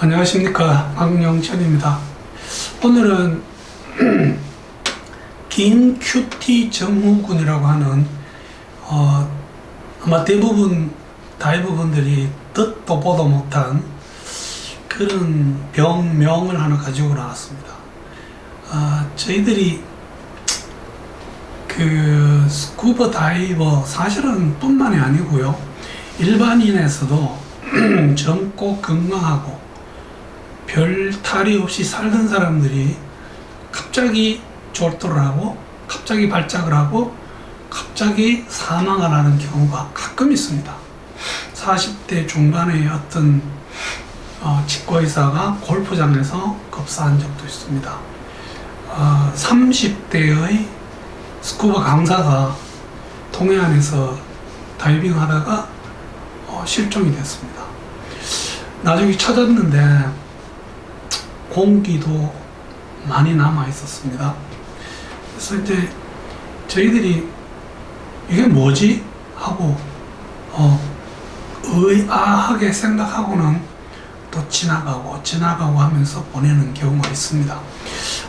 안녕하십니까 박영천입니다. 오늘은 긴 큐티 정후군이라고 하는 어, 아마 대부분 대부분들이 듣도 보도 못한 그런 병명을 하나 가지고 나왔습니다. 아, 저희들이 그 스쿠버 다이버 사실은 뿐만이 아니고요 일반인에서도 젊고 건강하고 별 탈이 없이 살던 사람들이 갑자기 졸도를 하고 갑자기 발작을 하고 갑자기 사망을 하는 경우가 가끔 있습니다. 40대 중반의 어떤 어, 치과의사가 골프장에서 급사한 적도 있습니다. 어, 30대의 스쿠버 강사가 동해안에서 다이빙 하다가 어, 실종이 됐습니다. 나중에 찾았는데 공기도 많이 남아 있었습니다. 그래서 이제 저희들이 이게 뭐지 하고 어, 의아하게 생각하고는 또 지나가고 지나가고 하면서 보내는 경우가 있습니다.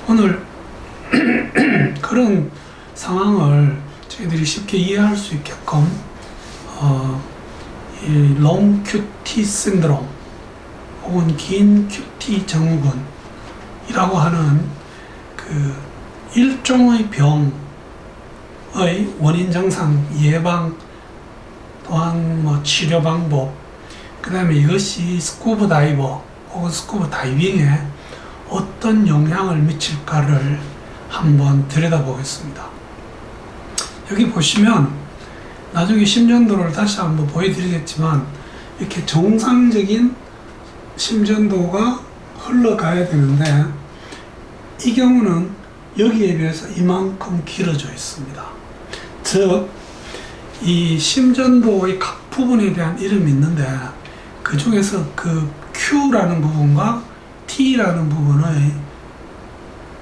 오늘 그런 상황을 저희들이 쉽게 이해할 수 있게끔 어, 이 롱 큐티 신드롬 혹은 긴 큐티 증후군 이라고 하는 그 일종의 병의 원인 정상 예방 또한 뭐 치료 방법 그 다음에 이것이 스쿠버 다이버 혹은 스쿠버 다이빙에 어떤 영향을 미칠까를 한번 들여다보겠습니다. 여기 보시면 나중에 심전도를 다시 한번 보여드리겠지만 이렇게 정상적인 심전도가 흘러가야 되는데 이 경우는 여기에 비해서 이만큼 길어져 있습니다. 즉, 이 심전도의 각 부분에 대한 이름이 있는데 그 중에서 그 Q라는 부분과 T라는 부분의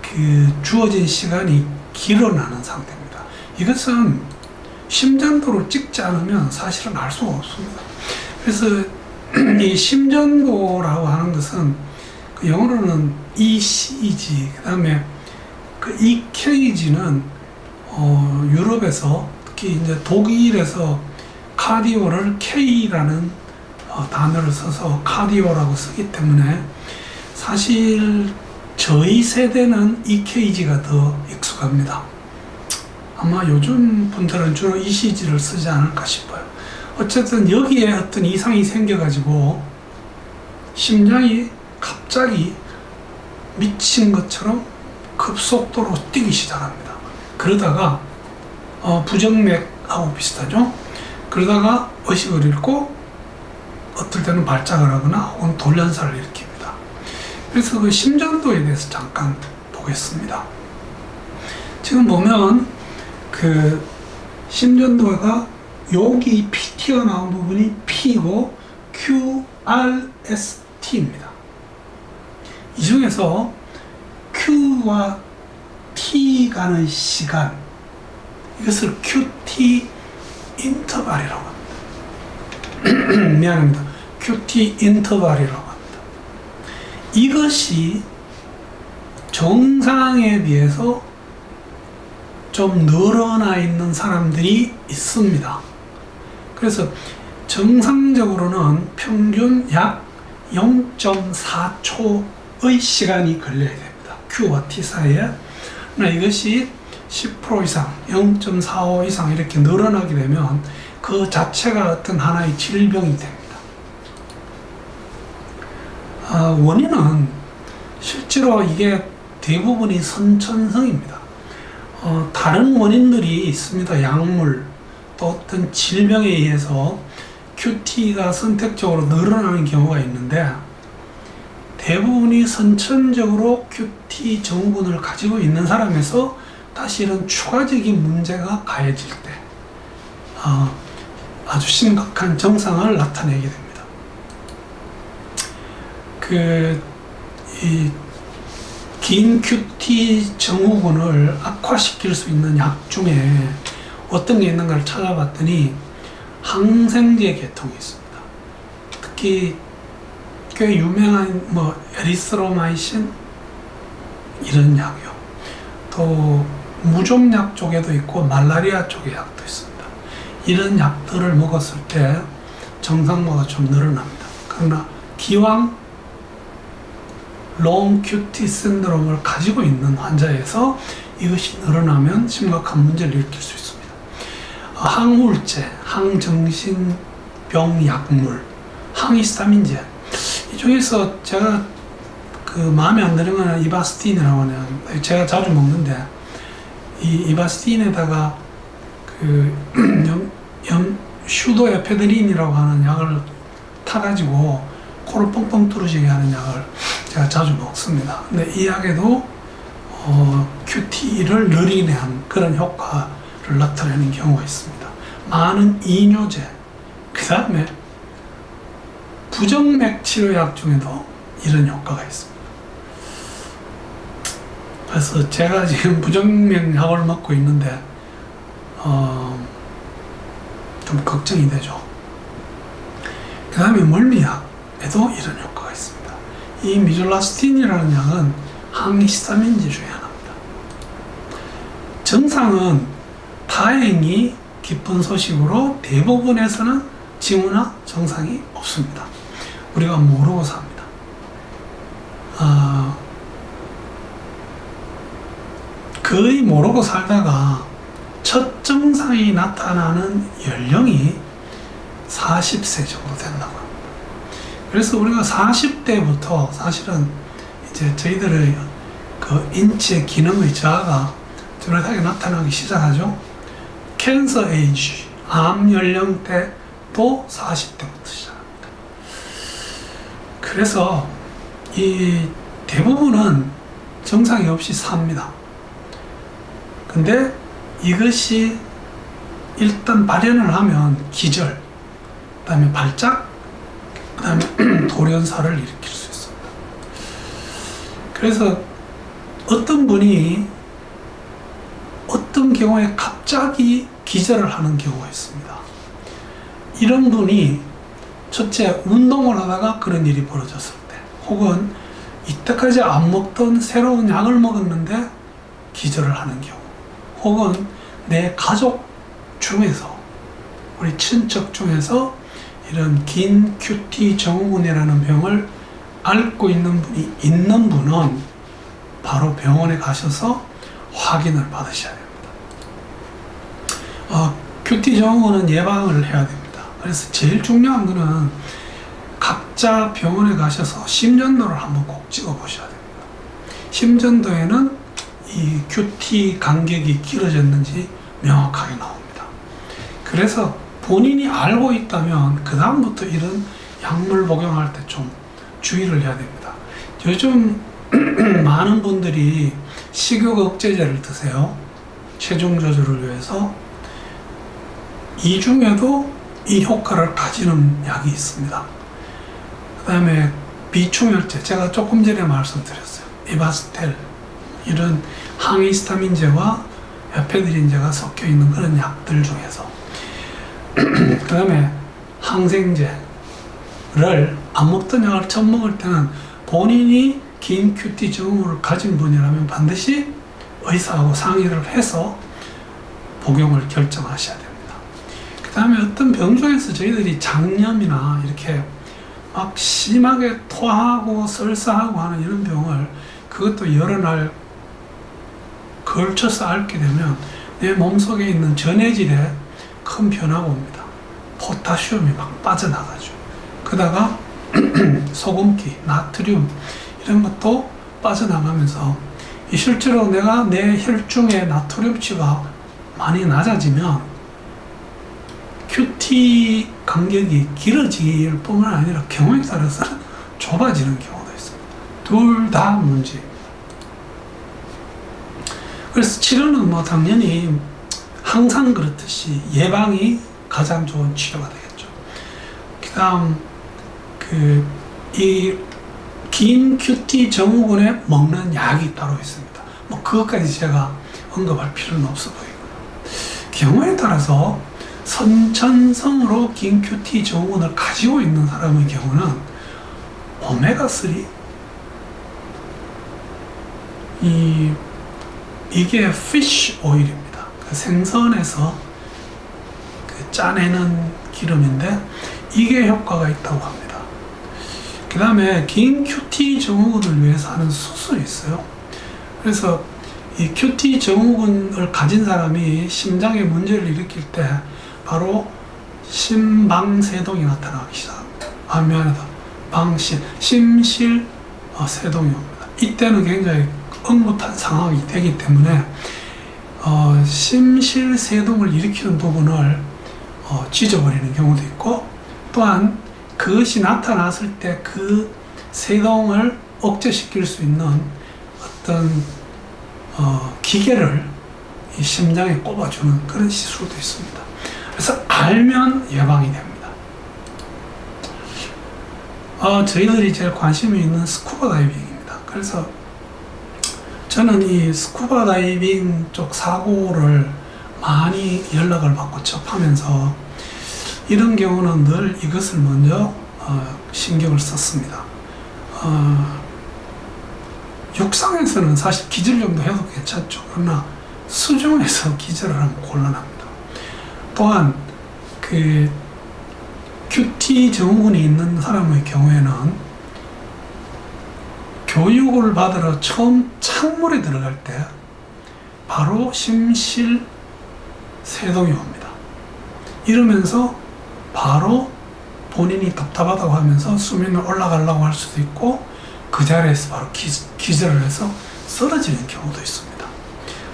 그 주어진 시간이 길어나는 상태입니다. 이것은 심전도를 찍지 않으면 사실은 알 수가 없습니다. 그래서 이 심전도라고 하는 것은 그 영어로는 ECG, 그 다음에 그 EKG는 어, 유럽에서 특히 이제 독일에서 카디오를 K라는 어, 단어를 써서 카디오라고 쓰기 때문에 사실 저희 세대는 EKG가 더 익숙합니다. 아마 요즘 분들은 주로 ECG를 쓰지 않을까 싶어요. 어쨌든 여기에 어떤 이상이 생겨가지고 심장이 갑자기 미친 것처럼 급속도로 뛰기 시작합니다. 그러다가 어, 부정맥하고 비슷하죠. 그러다가 의식을 잃고 어떨 때는 발작을 하거나 혹은 돌연사를 일으킵니다. 그래서 그 심전도에 대해서 잠깐 보겠습니다. 지금 보면 그 심전도가 여기 P 튀어나온 부분이 P고 QRST입니다. 이 중에서 Q와 T 가는 시간 이것을 QT 인터벌이라고 합니다. 미안합니다. QT 인터벌이라고 합니다. 이것이 정상에 비해서 좀 늘어나 있는 사람들이 있습니다. 그래서 정상적으로는 평균 약 0.4초 의 시간이 걸려야 됩니다. Q와 T 사이에. 그러나 이것이 10% 이상, 0.45 이상 이렇게 늘어나게 되면 그 자체가 어떤 하나의 질병이 됩니다. 아, 원인은 실제로 이게 대부분이 선천성입니다. 어, 다른 원인들이 있습니다. 약물, 또 어떤 질병에 의해서 QT가 선택적으로 늘어나는 경우가 있는데 대부분이 선천적으로 QT 증후군을 가지고 있는 사람에서 다시 이런 추가적인 문제가 가해질 때 어, 아주 심각한 증상을 나타내게 됩니다. 그, 이, 긴 QT 증후군을 악화시킬 수 있는 약 중에 어떤 게 있는가를 찾아봤더니 항생제 계통이 있습니다. 특히 꽤 유명한 뭐 에리스로마이신 이런 약이요. 또 무좀약 쪽에도 있고 말라리아 쪽의 약도 있습니다. 이런 약들을 먹었을 때 정상보다 좀 늘어납니다. 그러나 기왕 롱 큐티 신드롬을 가지고 있는 환자에서 이것이 늘어나면 심각한 문제를 일으킬 수 있습니다. 어, 항우울제, 항정신병 약물, 항히스타민제 이 중에서 제가 그 마음에 안 드는 거는 이바스틴이라고 하는 제가 자주 먹는데 이 이바스틴에다가 그 염, 염, 슈도 에페드린이라고 하는 약을 타가지고 코를 뻥뻥 뚫어지게 하는 약을 제가 자주 먹습니다. 근데 이 약에도 어, QT를 느리게 한 그런 효과를 나타내는 경우가 있습니다. 많은 이뇨제, 그 다음에 부정맥 치료약 중에도 이런 효과가 있습니다. 그래서 제가 지금 부정맥 약을 먹고 있는데 어, 좀 걱정이 되죠. 그 다음에 멀미약에도 이런 효과가 있습니다. 이 미졸라스틴이라는 약은 항히스타민제 중에 하나입니다. 정상은 다행히 기쁜 소식으로 대부분에서는 징후나 증상이 없습니다. 우리가 모르고 삽니다. 아, 거의 모르고 살다가 첫 증상이 나타나는 연령이 40세 정도 된다고 합니다. 그래서 우리가 40대부터 사실은 이제 저희들의 그 인체 기능의 저하가 뚜렷하게 나타나기 시작하죠. 캔서 에이지, 암 연령대 도 40대부터 시작합니다. 그래서 이 대부분은 정상이 없이 삽니다. 근데 이것이 일단 발현을 하면 기절, 그 다음에 발작, 그 다음에 돌연사를 일으킬 수 있습니다. 그래서 어떤 분이 어떤 경우에 갑자기 기절을 하는 경우가 있습니다. 이런 분이 첫째 운동을 하다가 그런 일이 벌어졌을 때 혹은 이때까지 안 먹던 새로운 약을 먹었는데 기절을 하는 경우 혹은 내 가족 중에서 우리 친척 중에서 이런 긴 큐티 증후군이라는 병을 앓고 있는 분이 있는 분은 바로 병원에 가셔서 확인을 받으셔야 됩니다. 어, 큐티 증후군은 예방을 해야 됩니다. 그래서 제일 중요한 거는 각자 병원에 가셔서 심전도를 한번 꼭 찍어 보셔야 됩니다. 심전도에는 이 큐티 간격이 길어졌는지 명확하게 나옵니다. 그래서 본인이 알고 있다면 그 다음부터 이런 약물 복용할 때 좀 주의를 해야 됩니다. 요즘 많은 분들이 식욕 억제제를 드세요. 체중 조절을 위해서 이 중에도 이 효과를 가지는 약이 있습니다. 그 다음에 비충혈제 제가 조금 전에 말씀드렸어요. 이바스텔 이런 항히스타민제와 에페드린제가 섞여 있는 그런 약들 중에서 그 다음에 항생제를 안 먹던 약을 처음 먹을 때는 본인이 긴 큐티 증후를 가진 분이라면 반드시 의사하고 상의를 해서 복용을 결정하셔야 됩니 다음에 어떤 병 중에서 저희들이 장염이나 이렇게 막 심하게 토하고 설사하고 하는 이런 병을 그것도 여러 날 걸쳐서 앓게 되면 내 몸속에 있는 전해질에 큰 변화가 옵니다. 포타슘이 막 빠져나가죠. 그다가 소금기, 나트륨 이런 것도 빠져나가면서 실제로 내가 내 혈중의 나트륨치가 많이 낮아지면 큐티 간격이 길어질 뿐만 아니라 경우에 따라서 좁아지는 경우도 있습니다. 둘 다 문제. 그래서 치료는 뭐 당연히 항상 그렇듯이 예방이 가장 좋은 치료가 되겠죠. 그다음 그 이 긴 큐티 증후군에 먹는 약이 따로 있습니다. 뭐 그것까지 제가 언급할 필요는 없어 보이고요. 경우에 따라서 선천성으로 긴 큐티 증후군을 가지고 있는 사람의 경우는 오메가3 이 이게 fish oil입니다. 그 생선에서 그 짜내는 기름인데 이게 효과가 있다고 합니다. 그 다음에 긴 큐티 증후군을 위해서 하는 수술이 있어요. 그래서 이 큐티 증후군을 가진 사람이 심장에 문제를 일으킬 때 바로 심방세동이 나타나기 시작합니다. 아 미안하다. 방신, 심실 어, 세동이 옵니다. 이때는 굉장히 응급한 상황이 되기 때문에 어, 심실 세동을 일으키는 부분을 어, 찢어버리는 경우도 있고 또한 그것이 나타났을 때 그 세동을 억제시킬 수 있는 어떤 어, 기계를 이 심장에 꼽아주는 그런 시술도 있습니다. 그래서 알면 예방이 됩니다. 어, 저희들이 제일 관심이 있는 스쿠버 다이빙입니다. 그래서 저는 이 스쿠버 다이빙 쪽 사고를 많이 연락을 받고 접하면서 이런 경우는 늘 이것을 먼저 어, 신경을 썼습니다. 어, 육상에서는 사실 기절정도 해도 괜찮죠. 그러나 수중에서 기절을 하면 곤란합니다. 또한 그 큐티 증후군이 있는 사람의 경우에는 교육을 받으러 처음 찬물에 들어갈 때 바로 심실 세동이 옵니다. 이러면서 바로 본인이 답답하다고 하면서 수면을 올라가려고 할 수도 있고 그 자리에서 바로 기, 기절을 해서 쓰러지는 경우도 있습니다.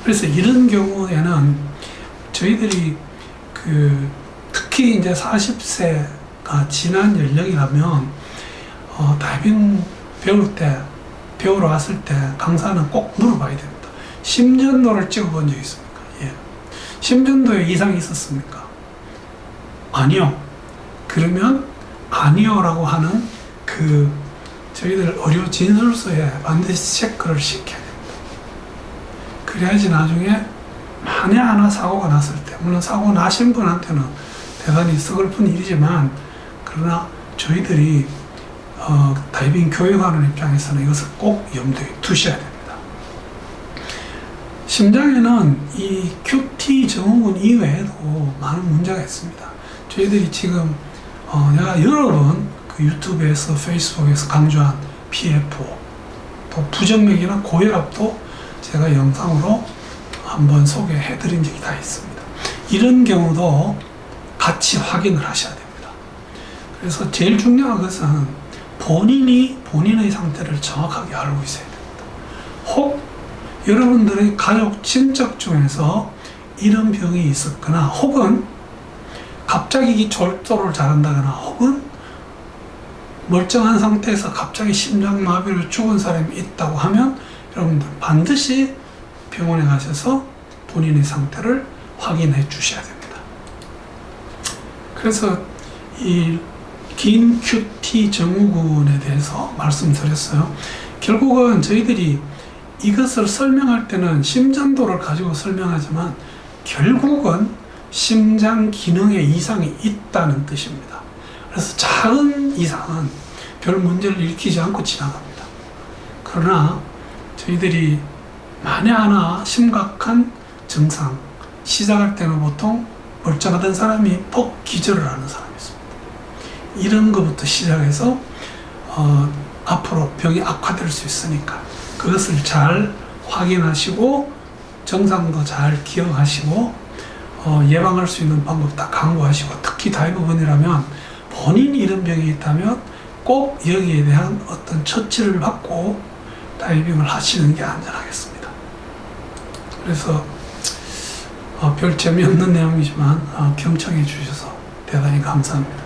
그래서 이런 경우에는 저희들이 그 특히 이제 40세가 지난 연령이라면 어, 다이빙 배울 때 배우러 왔을 때 강사는 꼭 물어봐야 됩니다. 심전도를 찍어본 적 있습니까? 예. 심전도에 이상이 있었습니까? 아니요. 그러면 아니요라고 하는 그 저희들 의료 진술서에 반드시 체크를 시켜야 됩니다. 그래야지 나중에 만에 하나 사고가 났을 때, 물론 사고 나신 분한테는 대단히 서글픈 일이지만, 그러나 저희들이 어, 다이빙 교육하는 입장에서는 이것을 꼭 염두에 두셔야 됩니다. 심장에는 이 QT 증후군 이외에도 많은 문제가 있습니다. 저희들이 지금 어, 내가 여러 번그 유튜브에서 페이스북에서 강조한 PFO 또 부정맥이나 고혈압도 제가 영상으로 한번 소개해 드린 적이 다 있습니다. 이런 경우도 같이 확인을 하셔야 됩니다. 그래서 제일 중요한 것은 본인이 본인의 상태를 정확하게 알고 있어야 됩니다. 혹 여러분들의 가족 친척 중에서 이런 병이 있었거나 혹은 갑자기 절도를 잘한다거나 혹은 멀쩡한 상태에서 갑자기 심장마비로 죽은 사람이 있다고 하면 여러분들 반드시 병원에 가셔서 본인의 상태를 확인해 주셔야 됩니다. 그래서 이긴 큐티 증후군에 대해서 말씀드렸어요. 결국은 저희들이 이것을 설명할 때는 심전도를 가지고 설명하지만 결국은 심장 기능에 이상이 있다는 뜻입니다. 그래서 작은 이상은 별 문제를 일으키지 않고 지나갑니다. 그러나 저희들이 만에 하나 심각한 증상 시작할 때는 보통 멀쩡하던 사람이 폭 기절을 하는 사람이 있습니다. 이런 것부터 시작해서 어, 앞으로 병이 악화될 수 있으니까 그것을 잘 확인하시고 정상도 잘 기억하시고 어, 예방할 수 있는 방법 다 강구하시고 특히 다이버분이라면 본인이 이런 병이 있다면 꼭 여기에 대한 어떤 처치를 받고 다이빙을 하시는 게 안전하겠습니다. 그래서 어, 별 재미없는 내용이지만 어, 경청해 주셔서 대단히 감사합니다.